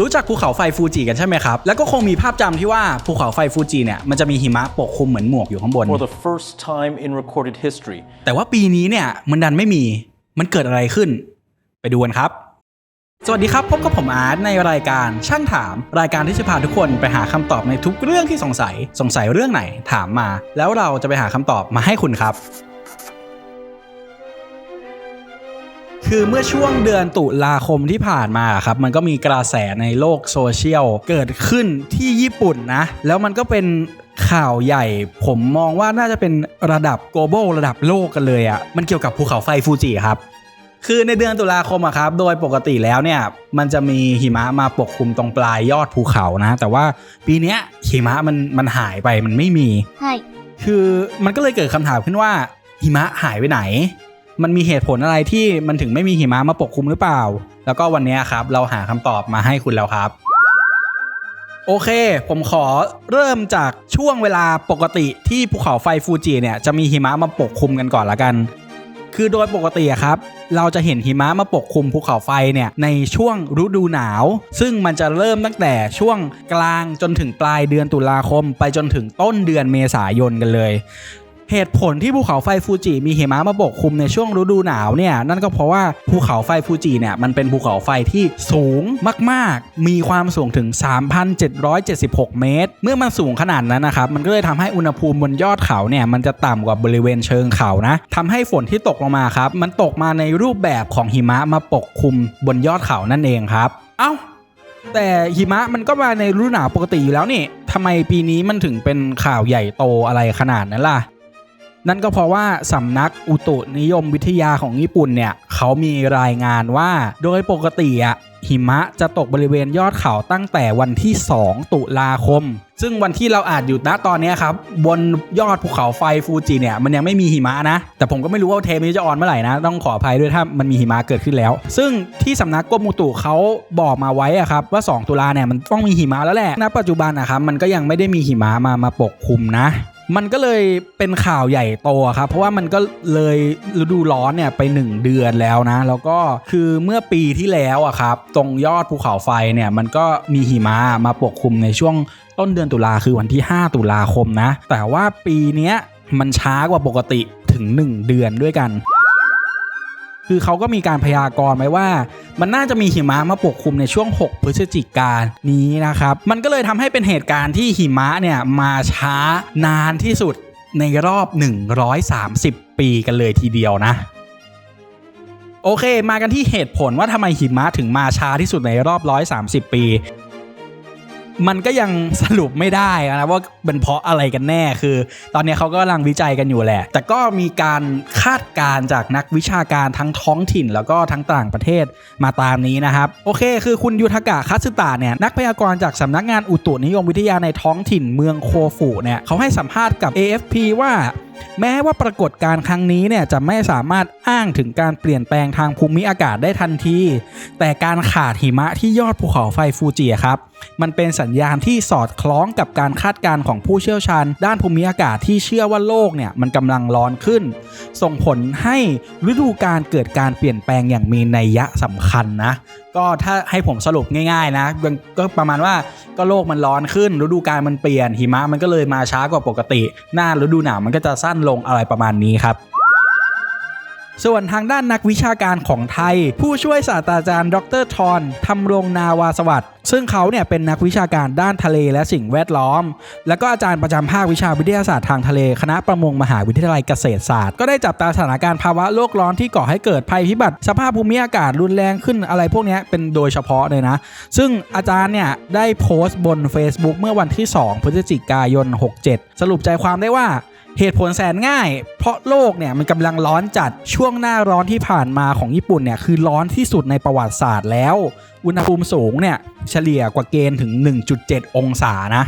รู้จักภูเขาไฟฟูจิกันใช่ไหมครับ แล้วก็คงมีภาพจำที่ว่าภูเขาไฟฟูจิเนี่ยมันจะมีหิมะปกคลุมเหมือนหมวกอยู่ข้างบน For the first time in recorded history, แต่ว่าปีนี้เนี่ยมันดันไม่มีมันเกิดอะไรขึ้น ไปดูกันครับ สวัสดีครับ พบกับผมอาร์ตในรายการช่างถาม รายการที่จะพาทุกคนไปหาคำตอบในทุกเรื่องที่สงสัย สงสัยเรื่องไหนถามมา แล้วเราจะไปหาคำตอบมาให้คุณครับ คือเมื่อช่วงเดือนตุลาคมที่ผ่านมาครับ มันก็มีกระแสในโลกโซเชียลเกิดขึ้นที่ญี่ปุ่นนะ แล้วมันก็เป็นข่าวใหญ่ ผมมองว่าน่าจะเป็นระดับ global ระดับโลกกันเลยอะ่ะ มันเกี่ยวกับภูเขาไฟฟูจิครับ คือในเดือนตุลาคมอะครับ โดยปกติแล้วเนี่ย มันจะมีหิมะมาปกคลุมตรงปลายยอดภูเขานะ แต่ว่าปีเนี้ยหิมะมันมันหายไปมันไม่มีはい。คือมันก็เลยเกิดคำถามขึ้นว่าหิมะหายไปไหน มันมีเหตุผลอะไรที่มันถึงไม่มีหิมะมาปกคลุมหรือเปล่า แล้วก็วันนี้ครับเราหาคำตอบมาให้คุณแล้วครับ โอเค ผมขอเริ่มจากช่วงเวลาปกติที่ภูเขาไฟฟูจิเนี่ยจะมีหิมะมาปกคลุมกันก่อนละกัน คือโดยปกติครับเราจะเห็นหิมะมาปกคลุมภูเขาไฟเนี่ยในช่วงฤดูหนาว ซึ่งมันจะเริ่มตั้งแต่ช่วงกลางจนถึงปลายเดือนตุลาคม ไปจนถึงต้นเดือนเมษายนกันเลย เหตุผลที่ภูเขาไฟฟูจิมีหิมะมาปกคลุมในช่วงฤดูหนาวเนี่ยนั่นก็เพราะว่าภูเขาไฟฟูจิเนี่ยมันเป็นภูเขาไฟที่สูงมากๆ มีความสูงถึง 3,776 เมตร เมื่อมันสูงขนาดนั้นนะครับมันก็เลยทำให้อุณหภูมิบนยอดเขาเนี่ยมันจะต่ำกว่าบริเวณเชิงเขานะทำให้ฝนที่ตกลงมาครับมันตกมาในรูปแบบของหิมะมาปกคลุมบนยอดเขานั่นเองครับ เอ้าแต่หิมะมันก็มาในฤดูหนาวปกติอยู่แล้วนี่ทำไมปีนี้มันถึงเป็นข่าวใหญ่โตอะไรขนาดนั้นล่ะ นั่นก็เพราะว่าสำนักอุตุนิยมวิทยาของญี่ปุ่นเนี่ยเขามีรายงานว่า โดยปกติอะหิมะจะตกบริเวณยอดเขาตั้งแต่วันที่ 2 ตุลาคม ซึ่งวันที่เราอาจอยู่ณตอนนี้ครับ บนยอดภูเขาไฟฟูจิเนี่ย มันยังไม่มีหิมะนะ แต่ผมก็ไม่รู้ว่าเทปนี้จะออนเมื่อไหร่นะ ต้องขออภัยด้วยถ้ามันมีหิมะเกิดขึ้นแล้ว ซึ่งที่สำนักกรมอุตุเขาบอกมาไว้อะครับ ว่า 2 ตุลาเนี่ยมันต้องมีหิมะแล้วแหละณปัจจุบันนะครับมันก็ยังไม่ได้มีหิมะมามาปกคลุมนะ มันก็เลยเป็นข่าวใหญ่โตครับ เพราะว่ามันก็เลยฤดูร้อนเนี่ยไป 1 เดือนแล้วนะ แล้วก็คือเมื่อปีที่แล้วอะครับ ตรงยอดภูเขาไฟเนี่ยมันก็มีหิมะมาปกคลุมในช่วงต้นเดือนตุลาคือวันที่ 5 ตุลาคมนะ แต่ว่าปีนี้มันช้ากว่าปกติถึง 1 เดือนด้วยกัน คือเขาก็มีการพยากรณ์ไว้ว่า มันน่าจะมีหิมะมาปกคลุมในช่วง 6 พฤศจิกายนนี้นะครับ มันก็เลยทำให้เป็นเหตุการณ์ที่หิมะเนี่ยมาช้านานที่สุดในรอบ 130 ปีกันเลยทีเดียวนะ โอเค มากันที่เหตุผลว่าทำไมหิมะถึงมาช้าที่สุดในรอบ 130 ปี มันก็ยังสรุปไม่ได้นะว่าเป็นเพราะอะไรกันแน่คือ ตอนนี้เขาก็กำลังวิจัยกันอยู่แหละ แต่ก็มีการคาดการจากนักวิชาการทั้งท้องถิ่น แล้วก็ทั้งต่างประเทศมาตามนี้นะครับ โอเค คือคุณยูทากะคัสึตะเนี่ยนักพยากรณ์จากสำนักงานอุตุนิยมวิทยาในท้องถิ่นเมืองโคฟูเนี่ยเขาให้สัมภาษณ์กับ AFP ว่าแม้ว่าปรากฏการณ์ครั้งนี้เนี่ยจะไม่สามารถอ้างถึงการเปลี่ยนแปลงทางภูมิอากาศได้ทันที แต่การขาดหิมะที่ยอดภูเขาไฟฟูจิครับ มันเป็นสัญญาณที่สอดคล้องกับการคาดการณ์ของผู้เชี่ยวชาญ ด้านภูมิอากาศที่เชื่อว่าโลกเนี่ยมันกำลังร้อนขึ้น ส่งผลให้ฤดูการเกิดการเปลี่ยนแปลงอย่างมีนัยยะสำคัญนะก็ถ้าให้ผมสรุปง่ายๆนะก็ประมาณว่าก็โลกมันร้อนขึ้น ฤดูกาลมันเปลี่ยนหิมะมันก็เลยมาช้ากว่าปกติ หน้าฤดูหนาวมันก็จะสั้นลงอะไรประมาณนี้ครับ ส่วนทางด้านนักวิชาการของไทย ผู้ช่วยศาสตราจารย์ ดรทรทำรงนาวาสวัสด์ซึ่งเขาเนี่ยเป็นนักวิชาการด้านทะเลและสิ่งแวดล้อม แล้วก็อาจารย์ประจำภาควิชาวิทยาศาสตร์ทางทะเล คณะประมงมหาวิทยาลัยเกษตรศาสตร์ ก็ได้จับตาสถานการณ์ภาวะโลกร้อนที่ก่อให้เกิดภัยพิบัติ สภาพภูมิอากาศรุนแรงขึ้นอะไรพวกนี้เป็นโดยเฉพาะเลยนะ ซึ่งอาจารย์เนี่ยได้โพสต์บน Facebook เมื่อวันที่ 2 พฤศจิกายน 67 สรุปใจความได้ว่า เหตุผลแสนง่าย เพราะโลกเนี่ยมันกำลังร้อนจัดช่วงหน้าร้อนที่ผ่านมาของญี่ปุ่นเนี่ยคือร้อนที่สุดในประวัติศาสตร์แล้ว อุณหภูมิสูงเนี่ยเฉลี่ยกว่าเกณฑ์ถึง 1.7 องศานะ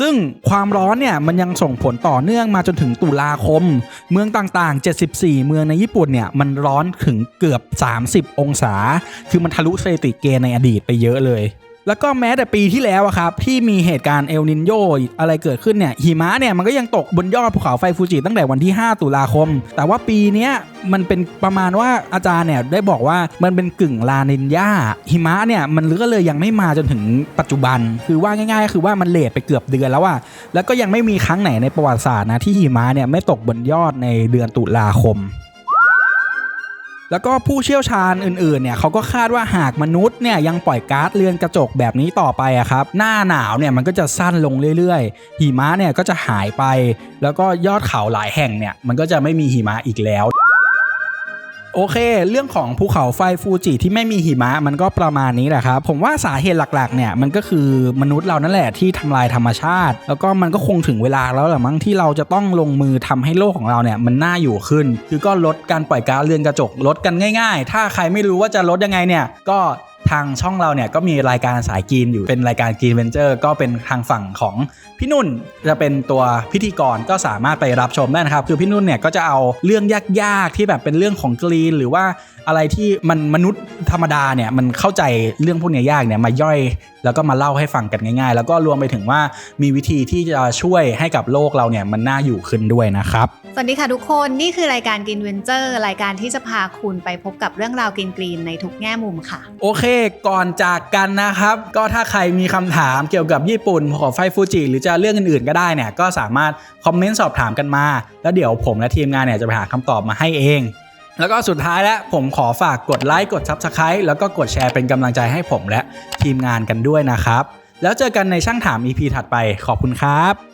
ซึ่งความร้อนเนี่ยมันยังส่งผลต่อเนื่องมาจนถึงตุลาคม เมืองต่างๆ 74 เมืองในญี่ปุ่นเนี่ยมันร้อนถึงเกือบ 30 องศา คือมันทะลุสถิติเกณฑ์ในอดีตไปเยอะเลย แล้วก็แม้แต่ปีที่แล้วอะครับที่มีเหตุการณ์เอลนินโยอะไรเกิดขึ้นเนี่ยหิมะเนี่ยมันก็ยังตกบนยอดภูเขาไฟฟูจิตั้งแต่วันที่ 5 ตุลาคม แต่ว่าปีนี้มันเป็นประมาณว่าอาจารย์เนี่ยได้บอกว่ามันเป็นกึ่งลาเนนยาหิมะเนี่ยมันก็เลยยังไม่มาจนถึงปัจจุบัน คือว่าง่ายๆ คือว่ามันเลทไปเกือบเดือนแล้วอะแล้วก็ยังไม่มีครั้งไหนในประวัติศาสตร์นะที่หิมะเนี่ยไม่ตกบนยอดในเดือนตุลาคม แล้วก็ผู้เชี่ยวชาญอื่นๆเนี่ยเขาก็คาดว่าหากมนุษย์เนี่ยยังปล่อยก๊าซเรือนกระจกแบบนี้ต่อไปอะครับ หน้าหนาวเนี่ยมันก็จะสั้นลงเรื่อยๆ หิมะเนี่ยก็จะหายไป แล้วก็ยอดเขาหลายแห่งเนี่ยมันก็จะไม่มีหิมะอีกแล้ว โอเค เรื่องของภูเขาไฟฟูจิที่ไม่มีหิมะมันก็ประมาณนี้แหละครับ ผมว่าสาเหตุหลักๆเนี่ยมันก็คือมนุษย์เรานั่นแหละที่ทำลายธรรมชาติ แล้วก็มันก็คงถึงเวลาแล้วแหละมั้งที่เราจะต้องลงมือทำให้โลกของเราเนี่ยมันน่าอยู่ขึ้น คือก็ลดการปล่อยก๊าซเรือนกระจกลดกันง่าย ๆ ถ้าใครไม่รู้ว่าจะลดยังไงเนี่ยก็ ทางช่องเราเนี่ยก็มีรายการสายกีนอยู่เป็นรายการกีนเวนเจอร์ก็เป็นทางฝั่งของพี่นุ่นจะเป็นตัวพิธีกรก็สามารถไปรับชมได้นะครับ คือพี่นุ่นเนี่ยก็จะเอาเรื่องยากๆที่แบบเป็นเรื่องของกรีน หรือว่าอะไรที่มันมนุษย์ธรรมดาเนี่ยมันเข้าใจเรื่องพวกเนี้ยยากเนี่ยมาย่อย แล้วก็มาเล่าให้ฟังกันง่าย ๆ แล้วก็รวมไปถึงว่ามีวิธีที่จะช่วยให้กับโลกเราเนี่ยมันน่าอยู่ขึ้นด้วยนะครับ สวัสดีค่ะทุกคนนี่คือรายการกินเวนเจอร์รายการที่จะพาคุณไปพบกับเรื่องราวกินกรีนในทุกแง่มุมค่ะ โอเคก่อนจากกันนะครับ ก็ถ้าใครมีคำถามเกี่ยวกับญี่ปุ่นภูเขาไฟฟูจิหรือจะเรื่องอื่นๆก็ได้เนี่ยก็สามารถคอมเมนต์สอบถามกันมา แล้วเดี๋ยวผมและทีมงานเนี่ยจะไปหาคำตอบมาให้เองแล้วก็สุดท้ายแล้วผมขอฝากกดไลค์กด Subscribe แล้วก็กดแชร์เป็นกำลังใจให้ผมและทีมงานกันด้วยนะครับ แล้วเจอกันในช่างถาม EP ถัดไปขอบคุณครับ